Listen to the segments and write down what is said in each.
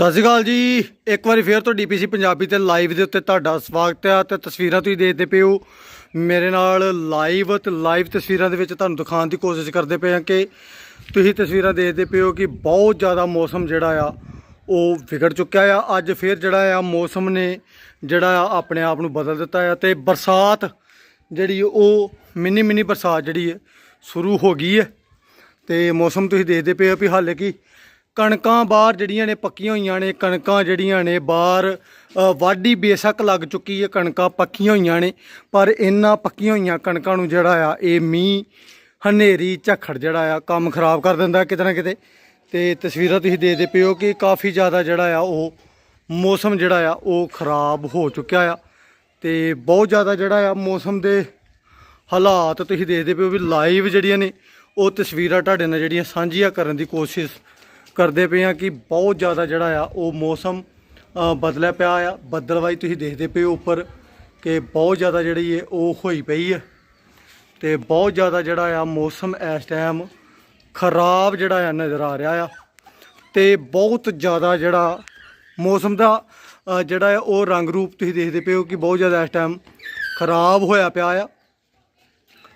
ਸਤਿ ਸ਼੍ਰੀ ਅਕਾਲ ਜੀ। ਇੱਕ ਵਾਰੀ ਫੇਰ ਤੋਂ ਡੀਪੀਸੀ ਪੰਜਾਬੀ ਤੇ ਲਾਈਵ ਦੇ ਉੱਤੇ ਤੁਹਾਡਾ ਸਵਾਗਤ ਹੈ ਤੇ ਤਸਵੀਰਾਂ ਤੁਸੀਂ ਦੇਖਦੇ ਪਏ ਹੋ। ਮੇਰੇ ਨਾਲ ਲਾਈਵ ਤੇ ਲਾਈਵ ਤਸਵੀਰਾਂ ਦੇ ਵਿੱਚ ਤੁਹਾਨੂੰ ਦਿਖਾਉਣ ਦੀ ਕੋਸ਼ਿਸ਼ ਕਰਦੇ ਪਏ ਹਾਂ ਕਿ ਤੁਸੀਂ ਤਸਵੀਰਾਂ ਦੇਖਦੇ ਪਏ ਹੋ ਕਿ ਬਹੁਤ ਜ਼ਿਆਦਾ ਮੌਸਮ ਜਿਹੜਾ ਆ, ਉਹ ਵਿਗੜ ਚੁੱਕਿਆ ਆ। ਅੱਜ ਫੇਰ ਜਿਹੜਾ ਆ, ਮੌਸਮ ਨੇ ਜਿਹੜਾ ਆ, ਆਪਣੇ ਆਪ ਨੂੰ ਬਦਲ ਦਿੱਤਾ ਆ ਤੇ ਬਰਸਾਤ ਜਿਹੜੀ ਉਹ ਮਿੰਨੀ ਮਿੰਨੀ ਬਰਸਾਤ ਜਿਹੜੀ ਹੈ ਸ਼ੁਰੂ ਹੋ ਗਈ ਹੈ ਤੇ ਮੌਸਮ ਤੁਸੀਂ ਦੇਖਦੇ ਪਏ ਹੋ ਵੀ ਹਾਲੇ ਕਿ ਕਣਕਾਂ ਬਾਹਰ ਜਿਹੜੀਆਂ ਨੇ ਪੱਕੀਆਂ ਹੋਈਆਂ ਨੇ, ਕਣਕਾਂ ਜਿਹੜੀਆਂ ਨੇ ਬਾਹਰ ਵਾਢੀ ਬੇਸ਼ੱਕ ਲੱਗ ਚੁੱਕੀ ਹੈ, ਕਣਕਾਂ ਪੱਕੀਆਂ ਹੋਈਆਂ ਨੇ, ਪਰ ਇਹਨਾਂ ਪੱਕੀਆਂ ਹੋਈਆਂ ਕਣਕਾਂ ਨੂੰ ਜਿਹੜਾ ਆ, ਇਹ ਮੀਂਹ, ਹਨੇਰੀ, ਝੱਖੜ ਜਿਹੜਾ ਆ, ਕੰਮ ਖਰਾਬ ਕਰ ਦਿੰਦਾ ਕਿਤੇ ਨਾ ਕਿਤੇ। ਤੇ ਤਸਵੀਰਾਂ ਤੁਸੀਂ ਦੇਖਦੇ ਪਏ ਹੋ ਕਿ ਕਾਫੀ ਜ਼ਿਆਦਾ ਜਿਹੜਾ ਆ, ਉਹ ਮੌਸਮ ਜਿਹੜਾ ਆ, ਉਹ ਖਰਾਬ ਹੋ ਚੁੱਕਿਆ ਆ। ਤੇ ਬਹੁਤ ਜ਼ਿਆਦਾ ਜਿਹੜਾ ਆ, ਮੌਸਮ ਦੇ ਹਾਲਾਤ ਤੁਸੀਂ ਦੇਖਦੇ ਪਏ ਹੋ ਵੀ ਲਾਈਵ ਜਿਹੜੀਆਂ ਨੇ, ਉਹ ਤਸਵੀਰਾਂ ਤੁਹਾਡੇ ਨਾਲ ਜਿਹੜੀਆਂ ਸਾਂਝੀਆਂ ਕਰਨ ਦੀ ਕੋਸ਼ਿਸ਼ ਕਰਦੇ ਪਏ ਆ ਕਿ ਬਹੁਤ ਜ਼ਿਆਦਾ ਜਿਹੜਾ ਆ, ਉਹ ਮੌਸਮ ਬਦਲਿਆ ਪਿਆ ਆ। ਬੱਦਲਵਾਈ ਤੁਸੀਂ ਦੇਖਦੇ ਪਏ ਹੋ ਉੱਪਰ ਕਿ ਬਹੁਤ ਜ਼ਿਆਦਾ ਜਿਹੜੀ ਹੈ ਉਹ ਹੋਈ ਪਈ ਹੈ ਤੇ ਬਹੁਤ ਜ਼ਿਆਦਾ ਜਿਹੜਾ ਆ, ਮੌਸਮ ਇਸ ਟਾਈਮ ਖਰਾਬ ਜਿਹੜਾ ਆ, ਨਜ਼ਰ ਆ ਰਿਹਾ ਆ। ਤੇ ਬਹੁਤ ਜ਼ਿਆਦਾ ਜਿਹੜਾ ਮੌਸਮ ਦਾ ਜਿਹੜਾ ਆ, ਉਹ ਰੰਗ ਰੂਪ ਤੁਸੀਂ ਦੇਖਦੇ ਪਏ ਹੋ ਕਿ ਬਹੁਤ ਜ਼ਿਆਦਾ ਇਸ ਟਾਈਮ ਖਰਾਬ ਹੋਇਆ ਪਿਆ ਆ।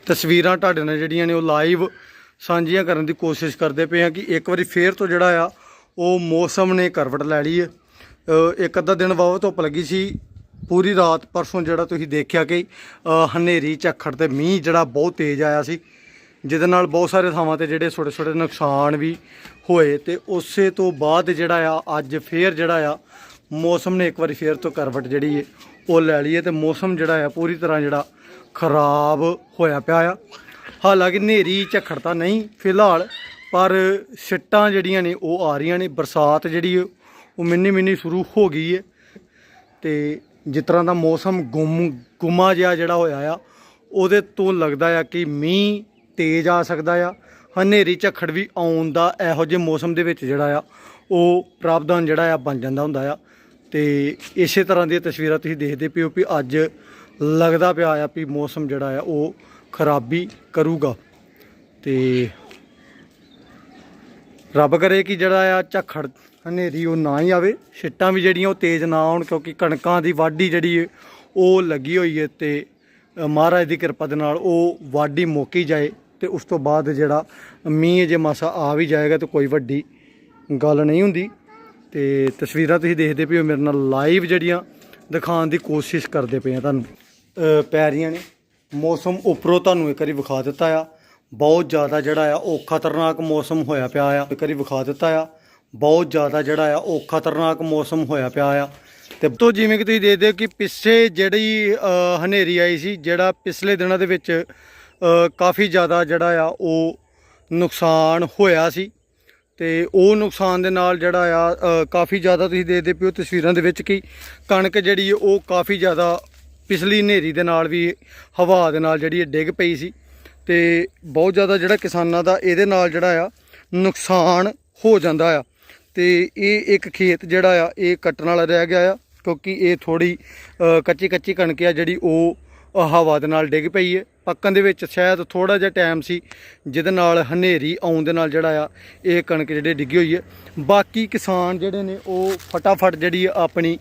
ਤਸਵੀਰਾਂ ਤੁਹਾਡੇ ਨਾਲ ਜਿਹੜੀਆਂ ਨੇ ਉਹ ਲਾਈਵ ਸਾਂਝੀਆਂ ਕਰਨ ਦੀ ਕੋਸ਼ਿਸ਼ ਕਰਦੇ ਪਏ ਆ ਕਿ ਇੱਕ ਵਾਰੀ ਫੇਰ ਤੋਂ ਜਿਹੜਾ ਆ, ਉਹ ਮੌਸਮ ਨੇ ਕਰਵਟ ਲੈ ਲਈ ਹੈ। ਇੱਕ ਅੱਧਾ ਦਿਨ ਵਾਵਾ ਧੁੱਪ ਲੱਗੀ ਸੀ। ਪੂਰੀ ਰਾਤ ਪਰਸੋਂ ਜਿਹੜਾ ਤੁਸੀਂ ਦੇਖਿਆ ਕਿ ਹਨੇਰੀ, ਝੱਖੜ ਤੇ ਮੀਂਹ ਜਿਹੜਾ ਬਹੁਤ ਤੇਜ਼ ਆਇਆ ਸੀ। ਜਿਹਦੇ ਨਾਲ ਬਹੁਤ ਸਾਰੇ ਥਾਵਾਂ ਤੇ ਜਿਹੜੇ ਛੋਟੇ ਛੋਟੇ ਨੁਕਸਾਨ ਵੀ ਹੋਏ ਤੇ ਉਸੇ ਤੋਂ ਬਾਅਦ ਜਿਹੜਾ ਆ, ਅੱਜ ਫੇਰ ਜਿਹੜਾ ਆ, ਮੌਸਮ ਨੇ ਇੱਕ ਵਾਰੀ ਫੇਰ ਤੋਂ ਕਰਵਟ ਜਿਹੜੀ ਹੈ, ਉਹ ਲੈ ਲਈ ਹੈ ਤੇ ਮੌਸਮ ਜਿਹੜਾ ਆ, ਪੂਰੀ ਤਰ੍ਹਾਂ ਜਿਹੜਾ ਖਰਾਬ ਹੋਇਆ ਪਿਆ ਆ। ਹਾਲਾਂਕਿ ਹਨੇਰੀ, ਝੱਖੜ ਤਾਂ ਨਹੀਂ ਫਿਲਹਾਲ, ਪਰ ਸਿੱਟਾਂ ਜਿਹੜੀਆਂ ਨੇ ਉਹ ਆ ਰਹੀਆਂ ਨੇ। ਬਰਸਾਤ ਜਿਹੜੀ ਉਹ ਮਿੰਨੀ ਮਿੰਨੀ ਸ਼ੁਰੂ ਹੋ ਗਈ ਹੈ। ਤੇ ਜਿਸ ਤਰ੍ਹਾਂ ਦਾ ਮੌਸਮ ਗੁੰਮ, ਗੁੰਮਾ ਜਿਹਾ ਜਿਹੜਾ ਹੋਇਆ ਆ, ਉਹਦੇ ਤੋਂ ਲੱਗਦਾ ਆ ਕਿ ਮੀਂਹ ਤੇਜ਼ ਆ ਸਕਦਾ ਆ। ਹਨੇਰੀ, ਝੱਖੜ ਵੀ ਆਉਣ ਦਾ ਇਹੋ ਜਿਹੇ ਮੌਸਮ ਦੇ ਵਿੱਚ ਜਿਹੜਾ ਆ, ਉਹ ਪ੍ਰਾਵਧਾਨ ਜਿਹੜਾ ਆ ਬਣ ਜਾਂਦਾ ਹੁੰਦਾ ਆ। ਤੇ ਇਸੇ ਤਰ੍ਹਾਂ ਦੀਆਂ ਤਸਵੀਰਾਂ ਤੁਸੀਂ ਦੇਖਦੇ ਪਿਓ ਵੀ ਅੱਜ ਲੱਗਦਾ ਪਿਆ ਆ ਵੀ ਮੌਸਮ ਜਿਹੜਾ ਆ, ਉਹ ਖਰਾਬੀ ਕਰੂਗਾ। ਤੇ ਰੱਬ ਕਰੇ ਕਿ ਜਿਹੜਾ ਆ ਝੱਖੜ ਹਨੇਰੀ ਉਹ ਨਾ ਹੀ ਆਵੇ। ਛਿੱਟਾਂ ਵੀ ਜਿਹੜੀਆਂ ਉਹ ਤੇਜ਼ ਨਾ ਆਉਣ, ਕਿਉਂਕਿ ਕਣਕਾਂ ਦੀ ਵਾਢੀ ਜਿਹੜੀ ਹੈ ਉਹ ਲੱਗੀ ਹੋਈ ਹੈ ਤੇ ਮਹਾਰਾਜ ਦੀ ਕਿਰਪਾ ਦੇ ਨਾਲ ਉਹ ਵਾਢੀ ਮੁੱਕੀ ਜਾਏ ਤੇ ਉਸ ਤੋਂ ਬਾਅਦ ਜਿਹੜਾ ਮੀਂਹ ਜੇ ਮਾਸਾ ਆ ਵੀ ਜਾਏਗਾ ਤੇ ਕੋਈ ਵੱਡੀ ਗੱਲ ਨਹੀਂ ਹੁੰਦੀ। ਤੇ ਤਸਵੀਰਾਂ ਤੁਸੀਂ ਦੇਖਦੇ ਪਏ ਹੋ, ਮੇਰੇ ਨਾਲ ਲਾਈਵ ਜਿਹੜੀਆਂ ਦਿਖਾਉਣ ਦੀ ਕੋਸ਼ਿਸ਼ ਕਰਦੇ ਪਏ ਆ ਤੁਹਾਨੂੰ। ਪੈ ਰਹੀਆਂ ਨੇ। ਮੌਸਮ ਉੱਪਰੋਂ ਤੁਹਾਨੂੰ ਇੱਕ ਵਾਰੀ ਵਿਖਾ ਦਿੱਤਾ ਆ। ਬਹੁਤ ਜ਼ਿਆਦਾ ਜਿਹੜਾ ਆ, ਉਹ ਖਤਰਨਾਕ ਮੌਸਮ ਹੋਇਆ ਪਿਆ ਆ। ਇੱਕ ਵਾਰੀ ਵਿਖਾ ਦਿੱਤਾ ਆ। ਬਹੁਤ ਜ਼ਿਆਦਾ ਜਿਹੜਾ ਆ, ਉਹ ਖਤਰਨਾਕ ਮੌਸਮ ਹੋਇਆ ਪਿਆ ਆ। ਤੇ ਤੋਂ ਜਿਵੇਂ ਕਿ ਤੁਸੀਂ ਦੇਖਦੇ ਹੋ ਕਿ ਪਿੱਛੇ ਜਿਹੜੀ ਹਨੇਰੀ ਆਈ ਸੀ, ਜਿਹੜਾ ਪਿਛਲੇ ਦਿਨਾਂ ਦੇ ਵਿੱਚ ਕਾਫੀ ਜ਼ਿਆਦਾ ਜਿਹੜਾ ਆ, ਉਹ ਨੁਕਸਾਨ ਹੋਇਆ ਸੀ। ਤੇ ਉਹ ਨੁਕਸਾਨ ਦੇ ਨਾਲ ਜਿਹੜਾ ਆ ਕਾਫੀ ਜ਼ਿਆਦਾ ਤੁਸੀਂ ਦੇਖਦੇ ਪਿਓ ਤਸਵੀਰਾਂ ਦੇ ਵਿੱਚ ਕਿ ਕਣਕ ਜਿਹੜੀ, ਉਹ ਕਾਫੀ ਜ਼ਿਆਦਾ ਪਿਛਲੀ ਹਨੇਰੀ ਦੇ ਨਾਲ ਵੀ, ਹਵਾ ਦੇ ਨਾਲ ਜਿਹੜੀ ਹੈ ਡਿੱਗ ਪਈ ਸੀ ਤੇ ਬਹੁਤ ਜ਼ਿਆਦਾ ਜਿਹੜਾ ਕਿਸਾਨਾਂ ਦਾ ਇਹਦੇ ਨਾਲ ਜਿਹੜਾ ਆ, ਨੁਕਸਾਨ ਹੋ ਜਾਂਦਾ ਆ। ਤੇ ਇਹ ਇੱਕ ਖੇਤ ਜਿਹੜਾ ਆ, ਇਹ ਕੱਟਣ ਵਾਲਾ ਰਹਿ ਗਿਆ ਆ, ਕਿਉਂਕਿ ਇਹ ਥੋੜੀ ਕੱਚੀ ਕੱਚੀ ਕਣਕ ਆ ਜਿਹੜੀ ਉਹ ਹਵਾ ਦੇ ਨਾਲ ਡਿੱਗ ਪਈ ਹੈ ਪੱਕਣ ਦੇ ਵਿੱਚ ਸ਼ਾਇਦ ਥੋੜਾ ਜਿਹਾ ਟਾਈਮ ਸੀ, ਜਿਹਦੇ ਨਾਲ ਹਨੇਰੀ ਆਉਣ ਦੇ ਨਾਲ ਜਿਹੜਾ ਆ, ਇਹ ਕਣਕ ਜਿਹੜੀ ਡਿੱਗੀ ਹੋਈ ਹੈ ਬਾਕੀ ਕਿਸਾਨ ਜਿਹੜੇ ਨੇ, ਉਹ ਫਟਾਫਟ ਜਿਹੜੀ ਆਪਣੀ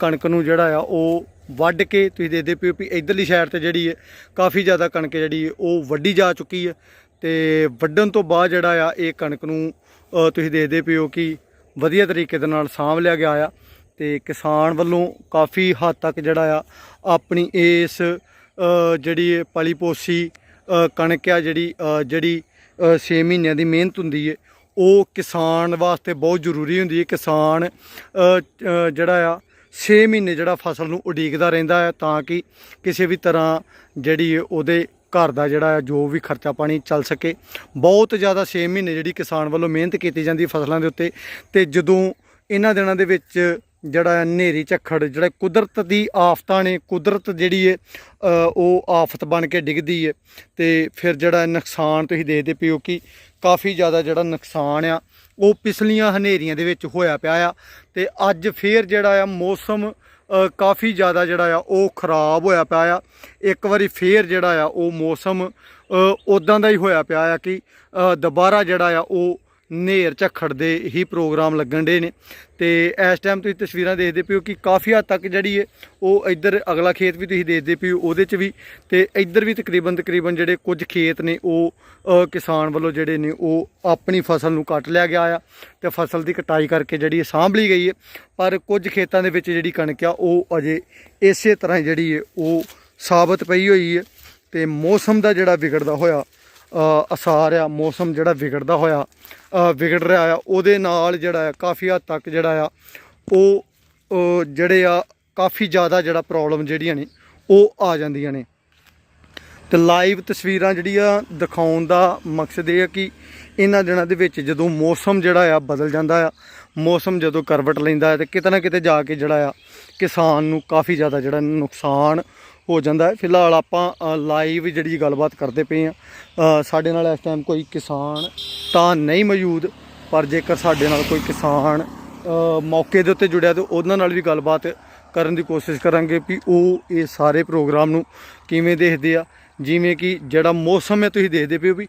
ਕਣਕ ਨੂੰ ਜਿਹੜਾ ਆ, ਉਹ ਵੱਢ ਕੇ ਤੁਸੀਂ ਦੇਖਦੇ ਪਿਓ ਵੀ ਇਧਰਲੀ ਸਾਈਡ ਤੇ ਜਿਹੜੀ ਹੈ, ਕਾਫੀ ਜ਼ਿਆਦਾ ਕਣਕ ਜਿਹੜੀ ਹੈ, ਉਹ ਵੱਢੀ ਜਾ ਚੁੱਕੀ ਹੈ। ਤੇ ਵੱਢਣ ਤੋਂ ਬਾਅਦ ਜਿਹੜਾ ਆ, ਇਹ ਕਣਕ ਨੂੰ ਤੁਸੀਂ ਦੇਖਦੇ ਪਿਓ ਕਿ ਵਧੀਆ ਤਰੀਕੇ ਦੇ ਨਾਲ ਸਾਂਭ ਲਿਆ ਗਿਆ ਆ। ਤੇ ਕਿਸਾਨ ਵੱਲੋਂ ਕਾਫੀ ਹੱਦ ਤੱਕ ਜਿਹੜਾ ਆ, ਆਪਣੀ ਇਸ ਜਿਹੜੀ ਇਹ ਪਲੀ ਪੋਸੀ ਕਣਕ ਆ ਜਿਹੜੀ ਜਿਹੜੀ 6 ਮਹੀਨਿਆਂ ਦੀ ਮਿਹਨਤ ਹੁੰਦੀ ਹੈ, ਉਹ ਕਿਸਾਨ ਵਾਸਤੇ ਬਹੁਤ ਜ਼ਰੂਰੀ ਹੁੰਦੀ ਹੈ। ਕਿਸਾਨ ਜਿਹੜਾ ਆ 6 ਮਹੀਨੇ ਜਿਹੜਾ ਫਸਲ ਨੂੰ ਉਡੀਕਦਾ ਰਹਿੰਦਾ ਹੈ ਤਾਂ ਕਿ ਕਿਸੇ ਵੀ ਤਰ੍ਹਾਂ ਜਿਹੜੀ ਹੈ ਉਹਦੇ ਘਰ ਦਾ ਜਿਹੜਾ ਹੈ ਜੋ ਵੀ ਖਰਚਾ ਪਾਣੀ ਚੱਲ ਸਕੇ। ਬਹੁਤ ਜ਼ਿਆਦਾ 6 ਮਹੀਨੇ ਜਿਹੜੀ ਕਿਸਾਨ ਵੱਲੋਂ ਮਿਹਨਤ ਕੀਤੀ ਜਾਂਦੀ ਫਸਲਾਂ ਦੇ ਉੱਤੇ ਤੇ ਜਦੋਂ ਇਹਨਾਂ ਦਿਨਾਂ ਦੇ ਵਿੱਚ ਜਿਹੜਾ ਹਨੇਰੀ, ਝੱਖੜ, ਜਿਹੜਾ ਕੁਦਰਤ ਦੀ ਆਫਤਾਂ ਨੇ, ਕੁਦਰਤ ਜਿਹੜੀ ਹੈ ਉਹ ਆਫਤ ਬਣ ਕੇ ਡਿੱਗਦੀ ਹੈ ਤੇ ਫਿਰ ਜਿਹੜਾ ਨੁਕਸਾਨ ਤੁਸੀਂ ਦੇਖਦੇ ਪਿਓ ਕਿ ਕਾਫੀ ਜ਼ਿਆਦਾ ਜਿਹੜਾ ਨੁਕਸਾਨ ਆ, ਉਹ ਪਿਛਲੀਆਂ ਹਨੇਰੀਆਂ ਦੇ ਵਿੱਚ ਹੋਇਆ ਪਿਆ ਆ ਤੇ ਅੱਜ ਫੇਰ ਜਿਹੜਾ ਆ ਮੌਸਮ ਕਾਫੀ ਜ਼ਿਆਦਾ ਜਿਹੜਾ ਆ ਉਹ ਖਰਾਬ ਹੋਇਆ ਪਿਆ ਆ। ਇੱਕ ਵਾਰੀ ਫੇਰ ਜਿਹੜਾ ਆ ਉਹ ਮੌਸਮ ਉਦਾਂ ਦਾ ਹੀ ਹੋਇਆ ਪਿਆ ਆ ਕਿ ਦੁਬਾਰਾ ਜਿਹੜਾ ਆ ਉਹ ਨੇਰ ਝੱਖੜ ਦੇ ਹੀ ਪ੍ਰੋਗਰਾਮ ਲੱਗਣ ਦੇ ਨੇ। ਤੇ ਇਸ ਟਾਈਮ ਤੁਸੀਂ ਤਸਵੀਰਾਂ ਦੇਖਦੇ ਪਿਓ ਕਿ ਕਾਫੀ ਹੱਦ ਤੱਕ ਜਿਹੜੀ ਹੈ ਉਹ ਇੱਧਰ ਅਗਲਾ ਖੇਤ ਵੀ ਤੁਸੀਂ ਦੇਖਦੇ ਪਿਓ ਉਹਦੇ 'ਚ ਵੀ। ਤੇ ਇੱਧਰ ਵੀ ਤਕਰੀਬਨ ਤਕਰੀਬਨ ਜਿਹੜੇ ਕੁਝ ਖੇਤ ਨੇ, ਉਹ ਕਿਸਾਨ ਵੱਲੋਂ ਜਿਹੜੇ ਨੇ, ਉਹ ਆਪਣੀ ਫਸਲ ਨੂੰ ਕੱਟ ਲਿਆ ਗਿਆ ਆ ਤੇ ਫਸਲ ਦੀ ਕਟਾਈ ਕਰਕੇ ਜਿਹੜੀ ਇਹ ਸਾਂਭ ਲਈ ਗਈ ਹੈ ਪਰ ਕੁਝ ਖੇਤਾਂ ਦੇ ਵਿੱਚ ਜਿਹੜੀ ਕਣਕ ਆ, ਉਹ ਅਜੇ ਇਸੇ ਤਰ੍ਹਾਂ ਜਿਹੜੀ ਹੈ ਉਹ ਸਾਬਤ ਪਈ ਹੋਈ ਹੈ ਤੇ ਮੌਸਮ ਦਾ ਜਿਹੜਾ ਵਿਗੜਦਾ ਹੋਇਆ ਅਸਾਰ ਆ, ਮੌਸਮ ਜਿਹੜਾ ਵਿਗੜਦਾ ਹੋਇਆ ਵਿਗੜ ਰਿਹਾ ਆ, ਉਹਦੇ ਨਾਲ ਜਿਹੜਾ ਆ, ਕਾਫੀ ਹੱਦ ਤੱਕ ਜਿਹੜਾ ਆ, ਉਹ ਜਿਹੜੇ ਆ, ਕਾਫੀ ਜ਼ਿਆਦਾ ਜਿਹੜਾ ਪ੍ਰੋਬਲਮ ਜਿਹੜੀਆਂ ਨੇ, ਉਹ ਆ ਜਾਂਦੀਆਂ ਨੇ। ਤੇ ਲਾਈਵ ਤਸਵੀਰਾਂ ਜਿਹੜੀਆਂ ਦਿਖਾਉਣ ਦਾ ਮਕਸਦ ਇਹ ਹੈ ਕਿ ਇਹਨਾਂ ਦਿਨਾਂ ਦੇ ਵਿੱਚ ਜਦੋਂ ਮੌਸਮ ਜਿਹੜਾ ਆ ਬਦਲ ਜਾਂਦਾ ਆ, ਮੌਸਮ ਜਦੋਂ ਕਰਵਟ ਲੈਂਦਾ ਹੈ ਤੇ ਕਿਤੇ ਨਾ ਕਿਤੇ ਜਾ ਕੇ ਜਿਹੜਾ ਆ, ਕਿਸਾਨ ਨੂੰ ਕਾਫੀ ਜ਼ਿਆਦਾ ਜਿਹੜਾ ਨੁਕਸਾਨ ਹੋ ਜਾਂਦਾ ਹੈ। ਫਿਲਹਾਲ ਆਪਾਂ ਲਾਈਵ ਜਿਹੜੀ ਗੱਲਬਾਤ ਕਰਦੇ ਪਏ ਆ ਸਾਡੇ ਨਾਲ ਇਸ ਟਾਈਮ ਕੋਈ ਕਿਸਾਨ ਤਾਂ ਨਹੀਂ ਮੌਜੂਦ, ਪਰ ਜੇਕਰ ਸਾਡੇ ਨਾਲ ਕੋਈ ਕਿਸਾਨ ਮੌਕੇ ਦੇ ਉੱਤੇ ਜੁੜਿਆ ਤੇ ਉਹਨਾਂ ਨਾਲ ਵੀ ਗੱਲਬਾਤ ਕਰਨ ਦੀ ਕੋਸ਼ਿਸ਼ ਕਰਾਂਗੇ ਵੀ ਉਹ ਇਹ ਸਾਰੇ ਪ੍ਰੋਗਰਾਮ ਨੂੰ ਕਿਵੇਂ ਦੇਖਦੇ ਆ। ਜਿਵੇਂ ਕਿ ਜਿਹੜਾ ਮੌਸਮ ਹੈ, ਤੁਸੀਂ ਦੇਖਦੇ ਪਿਓ ਵੀ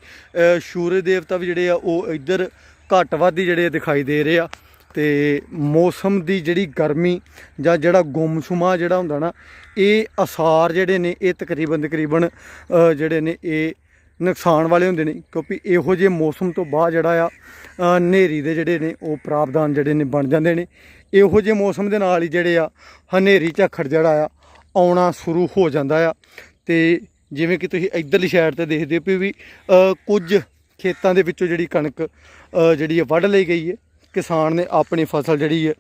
ਸੂਰਜ ਦੇਵਤਾ ਵੀ ਜਿਹੜੇ ਆ, ਉਹ ਇੱਧਰ ਘੱਟ ਵੱਧ ਹੀ ਜਿਹੜੇ ਦਿਖਾਈ ਦੇ ਰਹੇ ਆ। ਤੇ ਮੌਸਮ ਦੀ ਜਿਹੜੀ ਗਰਮੀ ਜਾਂ ਜਿਹੜਾ ਗੁੰਮਸੁਮਾ ਜਿਹੜਾ ਹੁੰਦਾ ਨਾ, ਇਹ ਅਸਾਰ ਜਿਹੜੇ ਨੇ, ਇਹ ਤਕਰੀਬਨ ਤਕਰੀਬਨ ਜਿਹੜੇ ਨੇ, ਇਹ ਨੁਕਸਾਨ ਵਾਲੇ ਹੁੰਦੇ ਨੇ, ਕਿਉਂਕਿ ਇਹੋ ਜਿਹੇ ਮੌਸਮ ਤੋਂ ਬਾਅਦ ਜਿਹੜਾ ਆ ਹਨੇਰੀ ਦੇ ਜਿਹੜੇ ਨੇ, ਉਹ ਪ੍ਰਾਵਧਾਨ ਜਿਹੜੇ ਨੇ ਬਣ ਜਾਂਦੇ ਨੇ। ਇਹੋ ਜਿਹੇ ਮੌਸਮ ਦੇ ਨਾਲ ਹੀ ਜਿਹੜੇ ਆ, ਹਨੇਰੀ ਝੱਖੜ ਜਿਹੜਾ ਆ, ਆਉਣਾ ਸ਼ੁਰੂ ਹੋ ਜਾਂਦਾ ਆ। ਤੇ ਜਿਵੇਂ ਕਿ ਤੁਸੀਂ ਇਧਰਲੀ ਸਾਈਡ ਤੇ ਦੇਖਦੇ ਪਏ ਵੀ ਕੁਝ ਖੇਤਾਂ ਦੇ ਵਿੱਚੋਂ ਜਿਹੜੀ ਕਣਕ ਜਿਹੜੀ ਹੈ ਵੱਢ ਲਈ ਗਈ ਹੈ। ਕਿਸਾਨ ਨੇ ਆਪਣੀ ਫਸਲ ਜਿਹੜੀ ਹੈ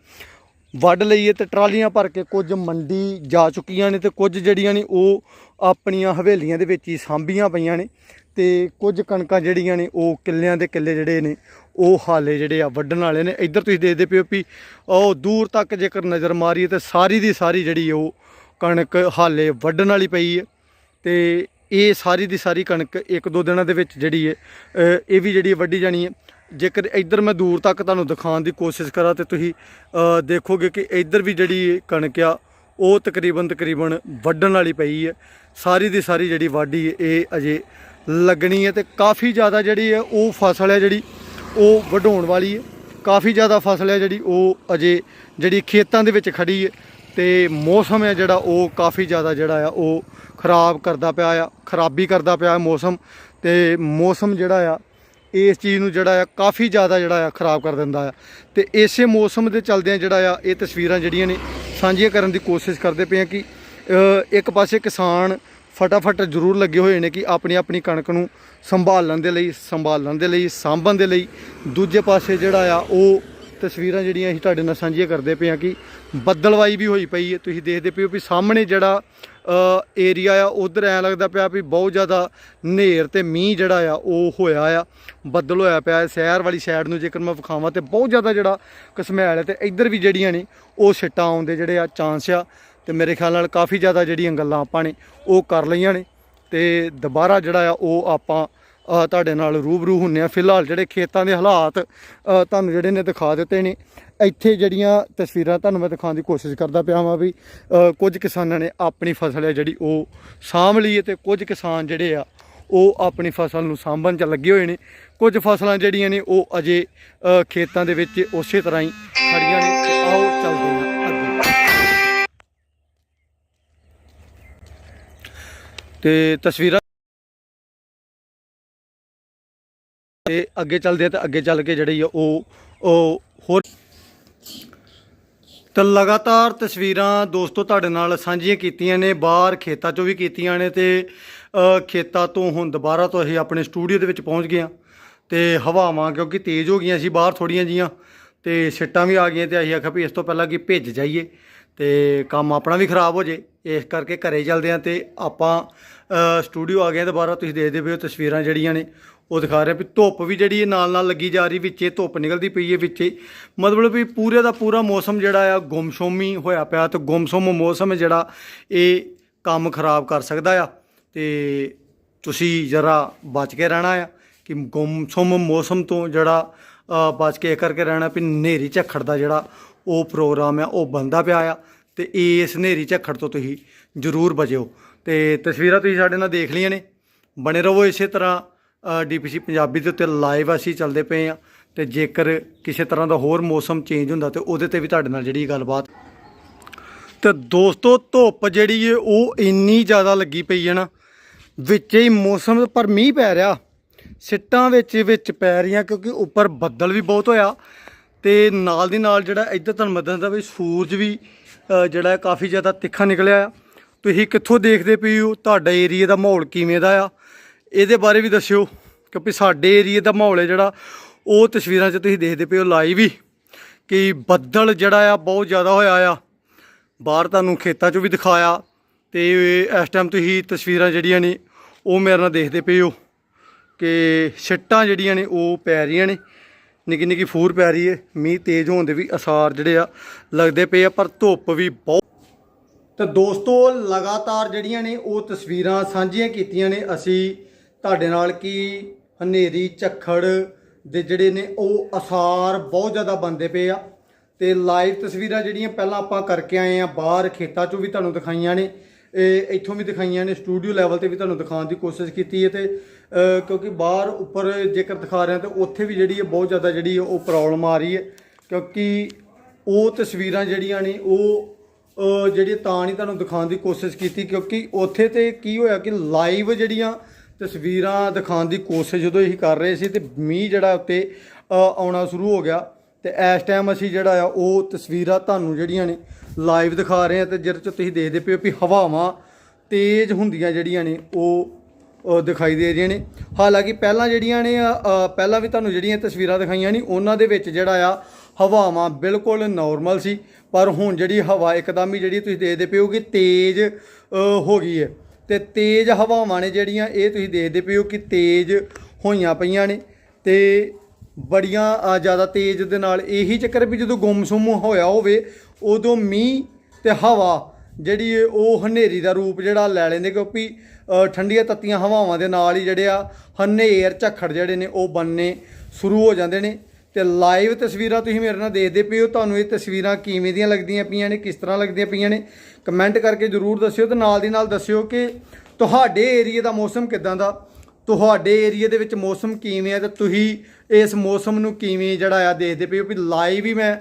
ਵੱਢ ਲਈ ਹੈ ਤੇ ਟਰਾਲੀਆਂ ਭਰ ਕੇ ਕੁਝ ਮੰਡੀ ਜਾ ਚੁੱਕੀਆਂ ਨੇ ਤੇ ਕੁਝ ਜਿਹੜੀਆਂ ਨੇ ਉਹ ਆਪਣੀਆਂ ਹਵੇਲੀਆਂ ਦੇ ਵਿੱਚ ਹੀ ਸਾਂਭੀਆਂ ਪਈਆਂ ਨੇ ਤੇ ਕੁਝ ਕਣਕਾਂ ਜਿਹੜੀਆਂ ਨੇ ਉਹ ਕਿੱਲਿਆਂ ਦੇ ਕਿੱਲੇ ਜਿਹੜੇ ਨੇ ਉਹ ਹਾਲੇ ਜਿਹੜੇ ਆ ਵੱਢਣ ਵਾਲੇ ਨੇ। ਇੱਧਰ ਤੁਸੀਂ ਦੇਖਦੇ ਪਿਓ ਵੀ ਉਹ ਦੂਰ ਤੱਕ ਜੇਕਰ ਨਜ਼ਰ ਮਾਰੀਏ ਤੇ ਸਾਰੀ ਦੀ ਸਾਰੀ ਜਿਹੜੀ ਉਹ ਕਣਕ ਹਾਲੇ ਵੱਢਣ ਵਾਲੀ ਪਈ ਹੈ ਤੇ ਇਹ ਸਾਰੀ ਦੀ ਸਾਰੀ ਕਣਕ ਇੱਕ ਦੋ ਦਿਨਾਂ ਦੇ ਵਿੱਚ ਜਿਹੜੀ ਹੈ ਇਹ ਵੀ ਜਿਹੜੀ ਵੱਢੀ ਜਾਣੀ ਹੈ। ਜੇਕਰ ਇੱਧਰ ਮੈਂ ਦੂਰ ਤੱਕ ਤੁਹਾਨੂੰ ਦਿਖਾਉਣ ਦੀ ਕੋਸ਼ਿਸ਼ ਕਰਾਂ ਤੇ ਤੁਸੀਂ ਦੇਖੋਗੇ ਕਿ ਇੱਧਰ ਵੀ ਜਿਹੜੀ ਇਹ ਕਣਕ ਆ, ਉਹ ਤਕਰੀਬਨ ਤਕਰੀਬਨ ਵੱਢਣ ਵਾਲੀ ਪਈ ਹੈ। ਸਾਰੀ ਦੀ ਸਾਰੀ ਜਿਹੜੀ ਵਾਢੀ ਹੈ, ਇਹ ਅਜੇ ਲੱਗਣੀ ਹੈ ਤੇ ਕਾਫੀ ਜ਼ਿਆਦਾ ਜਿਹੜੀ ਹੈ, ਉਹ ਫਸਲ ਹੈ ਜਿਹੜੀ, ਉਹ ਵਢਾਉਣ ਵਾਲੀ ਹੈ। ਕਾਫੀ ਜ਼ਿਆਦਾ ਫਸਲ ਹੈ ਜਿਹੜੀ, ਉਹ ਅਜੇ ਜਿਹੜੀ ਖੇਤਾਂ ਦੇ ਵਿੱਚ ਖੜੀ ਹੈ। ਤੇ ਮੌਸਮ ਹੈ ਜਿਹੜਾ ਉਹ ਕਾਫੀ ਜ਼ਿਆਦਾ ਜਿਹੜਾ ਆ ਉਹ ਖਰਾਬ ਕਰਦਾ ਪਿਆ ਆ, ਖਰਾਬੀ ਕਰਦਾ ਪਿਆ ਮੌਸਮ ਤੇ ਮੌਸਮ ਜਿਹੜਾ ਆ, ਇਸ ਚੀਜ਼ ਨੂੰ ਜਿਹੜਾ ਆ ਕਾਫੀ ਜ਼ਿਆਦਾ ਜਿਹੜਾ ਆ ਖਰਾਬ ਕਰ ਦਿੰਦਾ ਆ। ਤੇ ਇਸੇ ਮੌਸਮ ਦੇ ਚੱਲਦਿਆਂ ਜਿਹੜਾ ਆ, ਇਹ ਤਸਵੀਰਾਂ ਜਿਹੜੀਆਂ ਨੇ ਸਾਂਝੀਆਂ ਕਰਨ ਦੀ ਕੋਸ਼ਿਸ਼ ਕਰਦੇ ਪਏ ਆ ਕਿ ਇੱਕ ਪਾਸੇ ਕਿਸਾਨ ਫਟਾਫਟ ਜ਼ਰੂਰ ਲੱਗੇ ਹੋਏ ਨੇ ਕਿ ਆਪਣੀ ਆਪਣੀ ਕਣਕ ਨੂੰ ਸੰਭਾਲਣ ਦੇ ਲਈ, ਸੰਭਾਲਣ ਦੇ ਲਈ, ਸਾਂਭਣ ਦੇ ਲਈ। ਦੂਜੇ ਪਾਸੇ ਜਿਹੜਾ ਆ, ਉਹ ਤਸਵੀਰਾਂ ਜਿਹੜੀਆਂ ਅਸੀਂ ਤੁਹਾਡੇ ਨਾਲ ਸਾਂਝੀਆਂ ਕਰਦੇ ਪਏ ਆ ਕਿ ਬੱਦਲਵਾਈ ਵੀ ਹੋਈ ਪਈ ਹੈ। ਤੁਸੀਂ ਦੇਖਦੇ ਪਏ ਹੋ ਵੀ ਸਾਹਮਣੇ ਜਿਹੜਾ ਏਰੀਆ ਆ, ਉਧਰ ਐ ਲੱਗਦਾ ਪਿਆ ਵੀ ਬਹੁਤ ਜ਼ਿਆਦਾ ਹਨੇਰ ਤੇ ਮੀਂਹ ਜਿਹੜਾ ਆ, ਉਹ ਹੋਇਆ ਆ, ਬੱਦਲ ਹੋਇਆ ਪਿਆ ਹੈ। ਸ਼ਹਿਰ ਵਾਲੀ ਸਾਈਡ ਨੂੰ ਜੇਕਰ ਮੈਂ ਵਿਖਾਵਾਂ ਤੇ ਬਹੁਤ ਜ਼ਿਆਦਾ ਜਿਹੜਾ ਕਸਮੈਲ ਹੈ ਤੇ ਇੱਧਰ ਵੀ ਜਿਹੜੀਆਂ ਨੇ, ਉਹ ਛਿੱਟਾਂ ਆਉਣ ਦੇ ਜਿਹੜੇ ਆ ਚਾਂਸ ਆ ਤੇ ਮੇਰੇ ਖਿਆਲ ਨਾਲ ਕਾਫੀ ਜ਼ਿਆਦਾ ਜਿਹੜੀਆਂ ਗੱਲਾਂ ਆਪਾਂ ਨੇ, ਉਹ ਕਰ ਲਈਆਂ ਨੇ ਤੇ ਦੁਬਾਰਾ ਜਿਹੜਾ ਆ, ਉਹ ਆਪਾਂ ਤੁਹਾਡੇ ਨਾਲ ਰੂਬਰੂ ਹੁੰਨੇ ਆ ਫਿਲਹਾਲ ਜਿਹੜੇ ਖੇਤਾਂ ਦੇ ਹਾਲਾਤ ਤੁਹਾਨੂੰ ਜਿਹੜੇ ਨੇ ਦਿਖਾ ਦਿੱਤੇ ਨੇ, ਇੱਥੇ ਜਿਹੜੀਆਂ ਤਸਵੀਰਾਂ ਤੁਹਾਨੂੰ ਮੈਂ ਦਿਖਾਉਣ ਦੀ ਕੋਸ਼ਿਸ਼ ਕਰਦਾ ਪਿਆ ਵਾਂ ਵੀ ਕੁਝ ਕਿਸਾਨਾਂ ਨੇ ਆਪਣੀ ਫਸਲ ਹੈ ਜਿਹੜੀ ਉਹ ਸਾਂਭ ਲਈ ਹੈ ਤੇ ਕੁਝ ਕਿਸਾਨ ਜਿਹੜੇ ਆ ਉਹ ਆਪਣੀ ਫਸਲ ਨੂੰ ਸਾਂਭਣ ਚ ਲੱਗੇ ਹੋਏ ਨੇ। ਕੁਝ ਫਸਲਾਂ ਜਿਹੜੀਆਂ ਨੇ ਉਹ ਅਜੇ ਖੇਤਾਂ ਦੇ ਵਿੱਚ ਉਸੇ ਤਰ੍ਹਾਂ ਹੀ ਖੜੀਆਂ ਨੇ ਤੇ ਆਓ ਚੱਲਦੇ ਹਾਂ ਤੇ ਤਸਵੀਰਾਂ ਤੇ ਅੱਗੇ ਚੱਲਦੇ ਆ ਤੇ ਅੱਗੇ ਚੱਲ ਕੇ ਜਿਹੜੀ ਆ ਉਹ ਉਹ ਹੋਰ ਤਾਂ ਲਗਾਤਾਰ ਤਸਵੀਰਾਂ ਦੋਸਤੋ ਤੁਹਾਡੇ ਨਾਲ ਸਾਂਝੀਆਂ ਕੀਤੀਆਂ ਨੇ, ਬਾਹਰ ਖੇਤਾਂ 'ਚੋਂ ਵੀ ਕੀਤੀਆਂ ਨੇ ਤੇ ਖੇਤਾਂ ਤੋਂ ਹੁਣ ਦੁਬਾਰਾ ਤੋਂ ਅਸੀਂ ਆਪਣੇ ਸਟੂਡੀਓ ਦੇ ਵਿੱਚ ਪਹੁੰਚ ਗਏ ਹਾਂ ਤੇ ਹਵਾਵਾਂ ਕਿਉਂਕਿ ਤੇਜ਼ ਹੋ ਗਈਆਂ ਸੀ ਬਾਹਰ ਥੋੜੀਆਂ ਜੀਆਂ ਤੇ ਸਿੱਟਾਂ ਵੀ ਆ ਗਈਆਂ ਤੇ ਅਸੀਂ ਆਖਿਆ ਵੀ ਇਸ ਤੋਂ ਪਹਿਲਾਂ ਕਿ ਭਿੱਜ ਜਾਈਏ ਤੇ ਕੰਮ ਆਪਣਾ ਵੀ ਖਰਾਬ ਹੋ ਜੇ, ਇਸ ਕਰਕੇ ਘਰੇ ਚੱਲਦੇ ਹਾਂ ਤੇ ਆਪਾਂ ਸਟੂਡੀਓ ਆ ਗਏ ਦੁਬਾਰਾ ਤੁਸੀਂ ਦੇਖਦੇ ਪਏ ਹੋ ਤਸਵੀਰਾਂ ਜਿਹੜੀਆਂ ਨੇ, ਉਹ ਦਿਖਾ ਰਿਹਾ ਵੀ ਧੁੱਪ ਵੀ ਜਿਹੜੀ ਹੈ ਨਾਲ ਨਾਲ ਲੱਗੀ ਜਾ ਰਹੀ, ਵਿੱਚੇ ਧੁੱਪ ਨਿਕਲਦੀ ਪਈ ਹੈ, ਵਿੱਚੇ। ਮਤਲਬ ਵੀ ਪੂਰੇ ਦਾ ਪੂਰਾ ਮੌਸਮ ਜਿਹੜਾ ਆ, ਗੁੰਮਸੁੰਮੀ ਹੋਇਆ ਪਿਆ ਤੇ ਗੁੰਮਸੁੰਮ ਮੌਸਮ ਜਿਹੜਾ ਇਹ ਕੰਮ ਖਰਾਬ ਕਰ ਸਕਦਾ ਆ। ਤੇ ਤੁਸੀਂ ਜਰਾ ਬਚ ਕੇ ਰਹਿਣਾ ਆ ਕਿ ਗੁੰਮਸੁੰਮ ਮੌਸਮ ਤੋਂ ਜਿਹੜਾ ਬਚ ਕੇ ਇਹ ਕਰਕੇ ਰਹਿਣਾ ਵੀ ਨੇਰੀ ਝੱਖੜ ਦਾ ਜਿਹੜਾ ਉਹ ਪ੍ਰੋਗਰਾਮ ਆ, ਉਹ ਬੰਦਾ ਪਿਆ ਆ। ਤੇ ਇਸ ਨੇਰੀ ਝੱਖੜ ਤੋਂ ਤੁਸੀਂ ਜ਼ਰੂਰ ਬਚਿਓ। ਤੇ ਤਸਵੀਰਾਂ ਤੁਸੀਂ ਸਾਡੇ ਨਾਲ ਦੇਖ ਲਈਆਂ ਨੇ। ਬਣੇ ਰਹੋ ਇਸੇ ਤਰ੍ਹਾਂ ਡੀਪੀਸੀ ਪੰਜਾਬੀ ਦੇ ਉੱਤੇ ਲਾਈਵ ਅਸੀਂ ਚੱਲਦੇ ਪਏ ਆ ਤੇ ਜੇਕਰ ਕਿਸੇ ਤਰ੍ਹਾਂ ਦਾ ਹੋਰ ਮੌਸਮ ਚੇਂਜ ਹੁੰਦਾ ਤੇ ਉਹਦੇ ਤੇ ਵੀ ਤੁਹਾਡੇ ਨਾਲ ਜਿਹੜੀ ਗੱਲਬਾਤ। ਤੇ ਦੋਸਤੋ, ਧੁੱਪ ਜਿਹੜੀ ਏ, ਉਹ ਇੰਨੀ ਜ਼ਿਆਦਾ ਲੱਗੀ ਪਈ ਹੈ ਨਾ, ਵਿੱਚ ਹੀ ਮੌਸਮ ਪਰ ਮੀਂਹ ਪੈ ਰਿਹਾ। ਸਿੱਟਾਂ ਵਿੱਚ ਵਿੱਚ ਪੈ ਰਹੀਆਂ ਕਿਉਂਕਿ ਉੱਪਰ ਬੱਦਲ ਵੀ ਬਹੁਤ ਹੋਇਆ ਤੇ ਨਾਲ ਦੀ ਨਾਲ ਜਿਹੜਾ ਇੱਧਰ ਤੁਹਾਨੂੰ ਮੈਂ ਦੱਸਦਾ ਵੀ ਸੂਰਜ ਵੀ ਜਿਹੜਾ ਕਾਫੀ ਜ਼ਿਆਦਾ ਤਿੱਖਾ ਨਿਕਲਿਆ ਆ। ਤੁਸੀਂ ਕਿੱਥੋਂ ਦੇਖਦੇ ਪਏ ਹੋ? ਤੁਹਾਡਾ ਏਰੀਆ ਦਾ ਮਾਹੌਲ ਕਿਵੇਂ ਦਾ ਆ? ਇਹਦੇ ਬਾਰੇ ਵੀ ਦੱਸਿਓ, ਕਿਉਂਕਿ ਸਾਡੇ ਏਰੀਆ ਦਾ ਮਾਹੌਲ ਹੈ ਜਿਹੜਾ, ਉਹ ਤਸਵੀਰਾਂ 'ਚ ਤੁਸੀਂ ਦੇਖਦੇ ਪਏ ਹੋ ਲਾਈਵ ਹੀ, ਕਿ ਬੱਦਲ ਜਿਹੜਾ ਆ, ਬਹੁਤ ਜ਼ਿਆਦਾ ਹੋਇਆ ਆ। ਬਾਹਰ ਤੁਹਾਨੂੰ ਖੇਤਾਂ 'ਚੋਂ ਵੀ ਦਿਖਾਇਆ, ਤੇ ਇਸ ਟਾਈਮ ਤੁਸੀਂ ਤਸਵੀਰਾਂ ਜਿਹੜੀਆਂ ਨੇ, ਉਹ ਮੇਰੇ ਨਾਲ ਦੇਖਦੇ ਪਏ ਹੋ, ਕਿ ਛਿੱਟਾਂ ਜਿਹੜੀਆਂ ਨੇ, ਉਹ ਪੈ ਰਹੀਆਂ ਨੇ। ਨਿੱਕੀ ਨਿੱਕੀ ਫੂਰ ਪੈ ਰਹੀ ਹੈ, ਮੀਂਹ ਤੇਜ਼ ਹੋਣ ਦੇ ਵੀ ਅਸਾਰ ਜਿਹੜੇ ਆ, ਲੱਗਦੇ ਪਏ ਆ, ਪਰ ਧੁੱਪ ਵੀ ਬਹੁਤ ਤੇ ਦੋਸਤੋ, ਲਗਾਤਾਰ ਜਿਹੜੀਆਂ ਨੇ ਉਹ ਤਸਵੀਰਾਂ ਸਾਂਝੀਆਂ ਕੀਤੀਆਂ ਨੇ, ਅਸੀਂ ਤੁਹਾਡੇ ਨਾਲ ਕਿ ਹਨੇਰੀ, ਝੱਖੜ ਦੇ ਜਿਹੜੇ ਨੇ ਉਹ ਅਸਾਰ ਬਹੁਤ ਜ਼ਿਆਦਾ ਬੰਦੇ ਪਏ ਆ। ਤੇ ਲਾਈਵ ਤਸਵੀਰਾਂ ਜਿਹੜੀਆਂ ਪਹਿਲਾਂ ਆਪਾਂ ਕਰਕੇ ਆਏ ਆ ਬਾਹਰ ਖੇਤਾਂ 'ਚੋਂ ਵੀ ਤੁਹਾਨੂੰ ਦਿਖਾਈਆਂ ਨੇ। ਇਹ ਇੱਥੋਂ ਵੀ ਦਿਖਾਈਆਂ ਨੇ ਸਟੂਡੀਓ ਲੈਵਲ ਤੇ ਵੀ ਤੁਹਾਨੂੰ ਦਿਖਾਉਣ ਦੀ ਕੋਸ਼ਿਸ਼ ਕੀਤੀ ਹੈ ਤੇ ਕਿਉਂਕਿ ਬਾਹਰ ਉੱਪਰ ਜੇਕਰ ਦਿਖਾ ਰਹੇ ਹਾਂ ਤੇ ਉੱਥੇ ਵੀ ਜਿਹੜੀ ਹੈ ਬਹੁਤ ਜ਼ਿਆਦਾ ਜਿਹੜੀ ਉਹ ਪ੍ਰੋਬਲਮ ਆ ਰਹੀ ਹੈ। ਕਿਉਂਕਿ ਉਹ ਤਸਵੀਰਾਂ ਜਿਹੜੀਆਂ ਨੇ ਉਹ ਜਿਹੜੀ ਤਾਂ ਨਹੀਂ ਤੁਹਾਨੂੰ ਦਿਖਾਉਣ ਦੀ ਕੋਸ਼ਿਸ਼ ਕੀਤੀ, ਕਿਉਂਕਿ ਉੱਥੇ ਤੇ ਕੀ ਹੋਇਆ ਕਿ ਲਾਈਵ ਜਿਹੜੀਆਂ ਤਸਵੀਰਾਂ ਦਿਖਾਉਣ ਦੀ ਕੋਸ਼ਿਸ਼ ਜਦੋਂ ਅਸੀਂ ਕਰ ਰਹੇ ਸੀ ਤੇ ਮੀਂਹ ਜਿਹੜਾ ਉੱਤੇ ਆਉਣਾ ਸ਼ੁਰੂ ਹੋ ਗਿਆ ਤੇ ਇਸ ਟਾਈਮ ਅਸੀਂ ਜਿਹੜਾ ਆ, ਉਹ ਤਸਵੀਰਾਂ ਤੁਹਾਨੂੰ ਜਿਹੜੀਆਂ ਨੇ ਲਾਈਵ ਦਿਖਾ ਰਹੇ ਹਾਂ ਤੇ ਜਿਹਦੇ ਚ ਤੁਸੀਂ ਦੇਖਦੇ ਪਏ ਹੋ ਵੀ ਹਵਾਵਾਂ ਤੇਜ਼ ਹੁੰਦੀਆਂ ਜਿਹੜੀਆਂ ਨੇ, ਉਹ ਦਿਖਾਈ ਦੇ ਰਹੀਆਂ ਨੇ। ਹਾਲਾਂਕਿ ਪਹਿਲਾਂ ਜਿਹੜੀਆਂ ਨੇ ਪਹਿਲਾਂ ਵੀ ਤੁਹਾਨੂੰ ਜਿਹੜੀਆਂ ਤਸਵੀਰਾਂ ਦਿਖਾਈਆਂ ਨਹੀਂ ਉਹਨਾਂ ਦੇ ਵਿੱਚ ਜਿਹੜਾ ਆ ਹਵਾਵਾਂ ਬਿਲਕੁਲ ਨਾਰਮਲ ਸੀ, ਪਰ ਹੁਣ ਜਿਹੜੀ ਹਵਾ ਇੱਕਦਮ ਹੀ ਜਿਹੜੀ ਤੁਸੀਂ ਦੇਖਦੇ ਪਏ ਹੋ ਕਿ ਤੇਜ਼ ਹੋ ਗਈ ਹੈ। ਤੇ ਤੇਜ਼ ਹਵਾਵਾਂ ਨੇ ਜਿਹੜੀਆਂ, ਇਹ ਤੁਸੀਂ ਦੇਖਦੇ ਪਏ ਹੋ ਕਿ ਤੇਜ਼ ਹੋਈਆਂ ਪਈਆਂ ਨੇ। ਤੇ ਬੜੀਆਂ ਜ਼ਿਆਦਾ ਤੇਜ਼ ਦੇ ਨਾਲ ਇਹੀ ਚੱਕਰ ਵੀ ਜਦੋਂ ਗੁੰਮਸੁੰਮ ਹੋਇਆ ਹੋਵੇ, ਉਦੋਂ ਮੀਂਹ ਤੇ ਹਵਾ ਜਿਹੜੀ ਉਹ ਹਨੇਰੀ ਦਾ ਰੂਪ ਜਿਹੜਾ ਲੈ ਲੈਂਦੇ ਕਿਉਂਕਿ ਠੰਡੀਆਂ ਤੱਤੀਆਂ ਹਵਾਵਾਂ ਦੇ ਨਾਲ ਹੀ ਜਿਹੜੇ ਆ, ਹਨੇਰ ਝੱਖੜ ਜਿਹੜੇ ਨੇ ਉਹ ਬਣਨੇ ਸ਼ੁਰੂ ਹੋ ਜਾਂਦੇ ਨੇ। ਤੇ ਲਾਈਵ ਤਸਵੀਰਾਂ ਤੁਸੀਂ ਮੇਰੇ ਨਾਲ ਦੇਖਦੇ ਪਏ ਹੋ। ਤੁਹਾਨੂੰ ਇਹ ਤਸਵੀਰਾਂ ਕਿਵੇਂ ਦੀਆਂ ਲੱਗਦੀਆਂ ਪਈਆਂ ਨੇ, ਕਿਸ ਤਰ੍ਹਾਂ ਲੱਗਦੀਆਂ ਪਈਆਂ ਨੇ? ਕਮੈਂਟ ਕਰਕੇ ਜਰੂਰ ਦੱਸਿਓ ਤੇ ਨਾਲ ਦੀ ਨਾਲ ਦੱਸਿਓ ਕਿ ਤੁਹਾਡੇ ਏਰੀਆ ਦਾ ਮੌਸਮ ਕਿਦਾਂ ਦਾ? ਤੁਹਾਡੇ ਏਰੀਆ ਦੇ ਵਿੱਚ ਮੌਸਮ ਕਿਵੇਂ ਆ ਤੇ ਤੁਸੀਂ ਇਸ ਮੌਸਮ ਨੂੰ ਕਿਵੇਂ ਜਿਹੜਾ ਆ ਦੇਖਦੇ ਪਏ ਹੋ? ਵੀ ਲਾਈਵ ਹੀ ਮੈਂ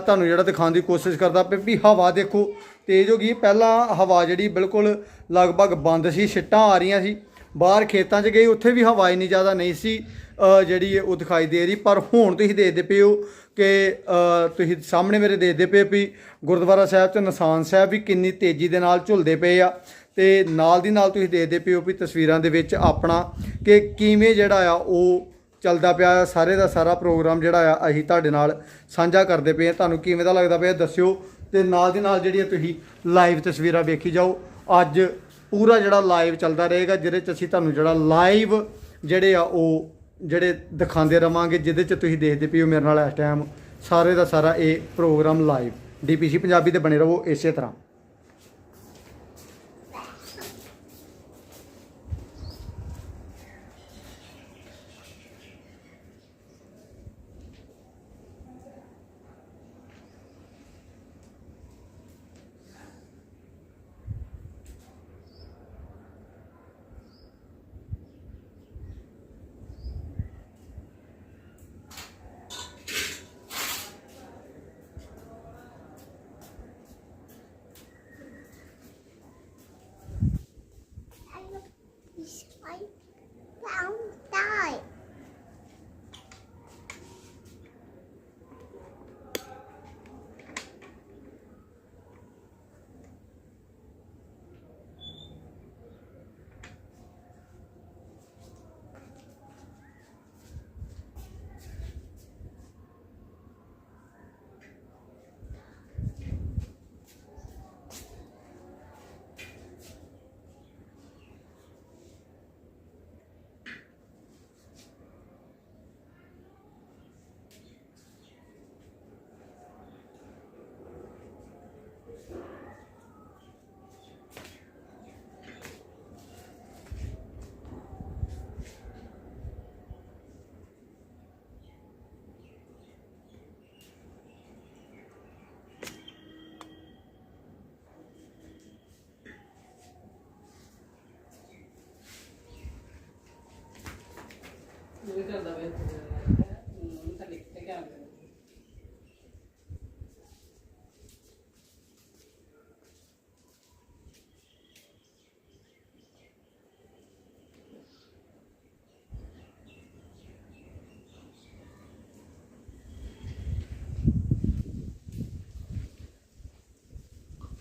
ਤੁਹਾਨੂੰ ਜਿਹੜਾ ਦਿਖਾਉਣ ਦੀ ਕੋਸ਼ਿਸ਼ ਕਰਦਾ ਪਿਆ ਵੀ ਹਵਾ ਦੇਖੋ, ਤੇਜ਼ ਹੋ ਗਈ। ਪਹਿਲਾਂ ਹਵਾ ਜਿਹੜੀ ਬਿਲਕੁਲ ਲਗਭਗ ਬੰਦ ਸੀ, ਛਿੱਟਾਂ ਆ ਰਹੀਆਂ ਸੀ। ਬਾਹਰ ਖੇਤਾਂ 'ਚ ਗਏ, ਉੱਥੇ ਵੀ ਹਵਾ ਇੰਨੀ ਜ਼ਿਆਦਾ ਨਹੀਂ ਸੀ। ਅ, ਜਿਹੜੀ ਉਹ ਦਿਖਾਈ ਦੇ ਰਹੀ ਪਰ ਹੁਣ ਤੁਸੀਂ ਦੇਖਦੇ ਪਏ ਹੋ ਕਿ ਤੁਸੀਂ ਸਾਹਮਣੇ ਮੇਰੇ ਦੇਖਦੇ ਪਏ ਵੀ ਗੁਰਦੁਆਰਾ ਸਾਹਿਬ 'ਚ ਨਿਸ਼ਾਨ ਸਾਹਿਬ ਵੀ ਕਿੰਨੀ ਤੇਜ਼ੀ ਦੇ ਨਾਲ ਝੁਲਦੇ ਪਏ ਆ। ਤੇ ਨਾਲ ਦੀ ਨਾਲ ਤੁਸੀਂ ਦੇਖਦੇ ਪਏ ਹੋ ਵੀ ਤਸਵੀਰਾਂ ਦੇ ਵਿੱਚ ਆਪਣਾ ਕਿ ਕਿਵੇਂ ਜਿਹੜਾ ਆ ਉਹ ਚੱਲਦਾ ਪਿਆ ਆ, ਸਾਰੇ ਦਾ ਸਾਰਾ ਪ੍ਰੋਗਰਾਮ ਜਿਹੜਾ ਆ ਅਸੀਂ ਤੁਹਾਡੇ ਨਾਲ ਸਾਂਝਾ ਕਰਦੇ ਪਏ ਆ। ਤੁਹਾਨੂੰ ਕਿਵੇਂ ਦਾ ਲੱਗਦਾ ਪਿਆ ਦੱਸਿਓ। ਤੇ ਨਾਲ ਦੀ ਨਾਲ ਜਿਹੜੀਆਂ ਤੁਸੀਂ ਲਾਈਵ ਤਸਵੀਰਾਂ ਵੇਖੀ ਜਾਓ। ਅੱਜ ਪੂਰਾ ਜਿਹੜਾ ਲਾਈਵ ਚੱਲਦਾ ਰਹੇਗਾ ਜਿਹਦੇ ਚ ਅਸੀਂ ਤੁਹਾਨੂੰ ਜਿਹੜਾ ਲਾਈਵ ਜਿਹੜੇ ਆ ਉਹ ਜਿਹੜੇ ਦਿਖਾਉਂਦੇ ਰਵਾਂਗੇ, ਜਿਹਦੇ ਚ ਤੁਸੀਂ ਦੇਖਦੇ ਪਏ ਮੇਰੇ ਨਾਲ ਇਸ ਟਾਈਮ ਸਾਰੇ ਦਾ ਸਾਰਾ ਇਹ ਪ੍ਰੋਗਰਾਮ ਲਾਈਵ ਡੀਪੀਸੀ ਪੰਜਾਬੀ ਤੇ ਬਣੇ ਰਹੋ ਇਸੇ ਤਰ੍ਹਾਂ।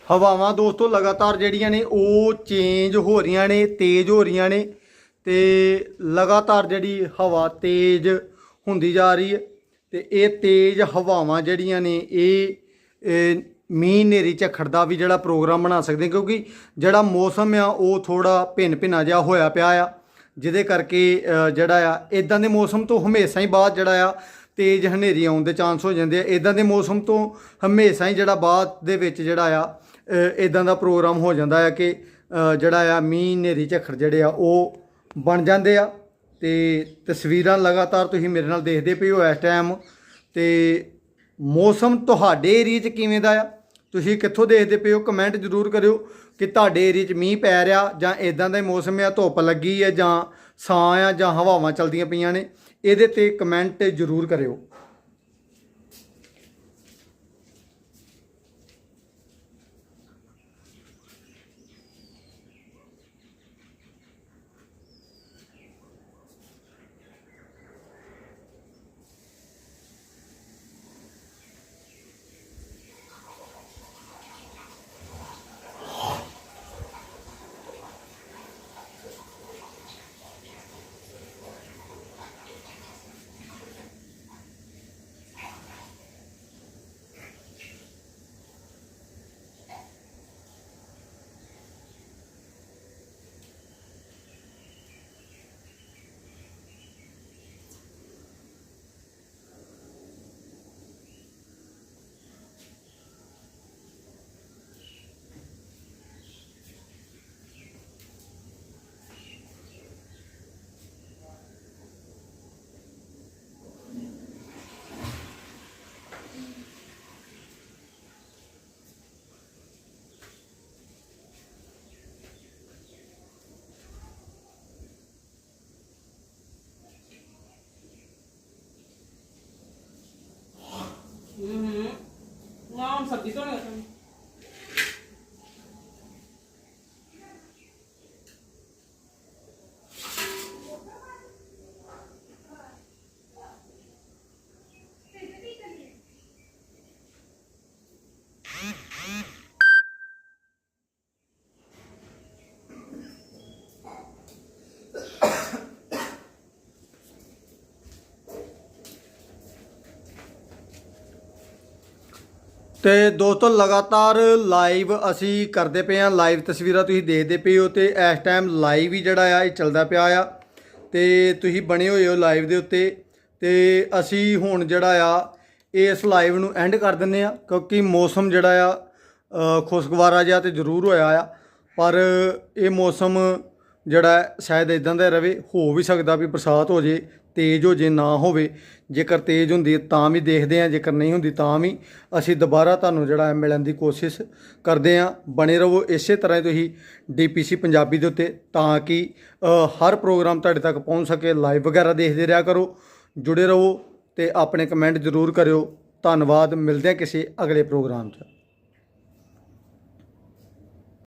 ਹਵਾਵਾਂ ਦੋਸਤੋ ਲਗਾਤਾਰ ਜਿਹੜੀਆਂ ਨੇ ਉਹ ਚੇਂਜ ਹੋ ਰਹੀਆਂ ਨੇ ਤੇਜ਼ ਹੋ ਰਹੀਆਂ ਨੇ। ਤੇ ਲਗਾਤਾਰ ਜਿਹੜੀ ਹਵਾ ਤੇਜ਼ ਹੁੰਦੀ ਜਾ ਰਹੀ ਹੈ ਤੇ ਇਹ ਤੇਜ਼ ਹਵਾਵਾਂ ਜਿਹੜੀਆਂ ਨੇ ਇਹ ਮੀਂਹ ਨੇਰੀ ਝੱਖੜ ਦਾ ਵੀ ਜਿਹੜਾ ਪ੍ਰੋਗਰਾਮ ਬਣਾ ਸਕਦੇ ਕਿਉਂਕਿ ਜਿਹੜਾ ਮੌਸਮ ਆ ਉਹ ਥੋੜਾ ਭਿੰਨ ਭਿੰਨਾ ਜਿਹਾ ਹੋਇਆ ਪਿਆ ਆ, ਜਿਹਦੇ ਕਰਕੇ ਜਿਹੜਾ ਆ ਇਦਾਂ ਦੇ ਮੌਸਮ ਤੋਂ ਹਮੇਸ਼ਾ ਹੀ ਬਾਅਦ ਜਿਹੜਾ ਆ ਤੇਜ਼ ਹਨੇਰੀ ਆਉਣ ਦੇ ਚਾਂਸ ਹੋ ਜਾਂਦੇ ਆ। ਇਦਾਂ ਦੇ ਮੌਸਮ ਤੋਂ ਹਮੇਸ਼ਾ ਹੀ ਜਿਹੜਾ ਬਾਅਦ ਦੇ ਵਿੱਚ ਜਿਹੜਾ ਆ ਇਦਾਂ ਦਾ ਪ੍ਰੋਗਰਾਮ ਹੋ ਜਾਂਦਾ ਆ ਕਿ ਜਿਹੜਾ ਆ ਮੀਂਹ ਹਨੇਰੀ ਝੱਖੜ ਜਿਹੜੇ ਆ ਉਹ ਬਣ ਜਾਂਦੇ ਆ ਤੇ ਤਸਵੀਰਾਂ ਲਗਾਤਾਰ ਤੁਸੀਂ ਮੇਰੇ ਨਾਲ ਦੇਖਦੇ ਪਏ ਹੋ ਇਸ ਟਾਈਮ। ਤੇ ਮੌਸਮ ਤੁਹਾਡੇ ਏਰੀਏ 'ਚ ਕਿਵੇਂ ਦਾ ਆ? ਤੁਸੀਂ ਕਿੱਥੋਂ ਦੇਖਦੇ ਪਏ ਹੋ? ਕਮੈਂਟ ਜ਼ਰੂਰ ਕਰਿਓ ਕਿ ਤੁਹਾਡੇ ਏਰੀਏ 'ਚ ਮੀਂਹ ਪੈ ਰਿਹਾ ਜਾਂ ਇਦਾਂ ਦਾ ਹੀ ਮੌਸਮ ਆ, ਧੁੱਪ ਲੱਗੀ ਹੈ ਜਾਂ ਛਾਂ ਆ ਜਾਂ ਹਵਾਵਾਂ ਚਲਦੀਆਂ ਪਈਆਂ ਨੇ। ਇਹਦੇ ਤੇ ਕਮੈਂਟ ਜ਼ਰੂਰ ਕਰਿਓ। ਨਾ ਤੇ ਦੋਸਤੋ, ਲਗਾਤਾਰ ਲਾਈਵ ਅਸੀਂ ਕਰਦੇ ਪਏ ਆ ਲਾਈਵ ਤਸਵੀਰਾਂ ਤੁਸੀਂ ਦੇਖਦੇ ਪਏ ਹੋ ਤੇ ਇਸ ਟਾਈਮ ਲਾਈਵ ਹੀ ਜਿਹੜਾ ਆ, ਇਹ ਚੱਲਦਾ ਪਿਆ ਆ। ਤੇ ਤੁਸੀਂ ਬਣੇ ਹੋਏ ਹੋ ਲਾਈਵ ਦੇ ਉੱਤੇ। ਤੇ ਅਸੀਂ ਹੁਣ ਜਿਹੜਾ ਆ, ਇਸ ਲਾਈਵ ਨੂੰ ਐਂਡ ਕਰ ਦਿੰਨੇ ਆ ਕਿਉਂਕਿ ਮੌਸਮ ਜਿਹੜਾ ਆ ਖੁਸ਼ਗਵਾਰਾ ਜਿਹਾ ਤੇ ਜ਼ਰੂਰ ਹੋਇਆ ਆ। ਪਰ ਇਹ ਮੌਸਮ ਜਿਹੜਾ ਸ਼ਾਇਦ ਇਦਾਂ ਦਾ ਰਵੇ ਹੋ ਵੀ ਸਕਦਾ ਵੀ ਬਰਸਾਤ ਹੋ ਜੇ। ਤੇਜ਼ ਹੋ ਜੇ ਨਾ ਹੋਵੇ, ਜੇਕਰ ਤੇਜ਼ ਹੁੰਦੀ ਤਾਂ ਵੀ ਦੇਖਦੇ ਆ ਜੇਕਰ ਨਹੀਂ ਹੁੰਦੀ ਤਾਂ ਵੀ ਅਸੀਂ ਦੁਬਾਰਾ ਤੁਹਾਨੂੰ ਜਿਹੜਾ ਹੈ ਮਿਲਣ ਦੀ ਕੋਸ਼ਿਸ਼ ਕਰਦੇ ਆ ਬਣੇ ਰਹੋ ਇਸੇ ਤਰ੍ਹਾਂ ਹੀ ਤੁਸੀਂ ਡੀਪੀਸੀ ਪੰਜਾਬੀ ਦੇ ਉੱਤੇ, ਤਾਂ ਕਿ ਹਰ ਪ੍ਰੋਗਰਾਮ ਤੁਹਾਡੇ ਤੱਕ ਪਹੁੰਚ ਸਕੇ, ਲਾਈਵ ਵਗੈਰਾ ਦੇਖਦੇ ਰਿਹਾ ਕਰੋ, ਜੁੜੇ ਰਹੋ ਤੇ ਆਪਣੇ ਕਮੈਂਟ ਜ਼ਰੂਰ ਕਰਿਓ। ਧੰਨਵਾਦ, ਮਿਲਦੇ ਆ ਕਿਸੇ ਅਗਲੇ ਪ੍ਰੋਗਰਾਮ 'ਚ।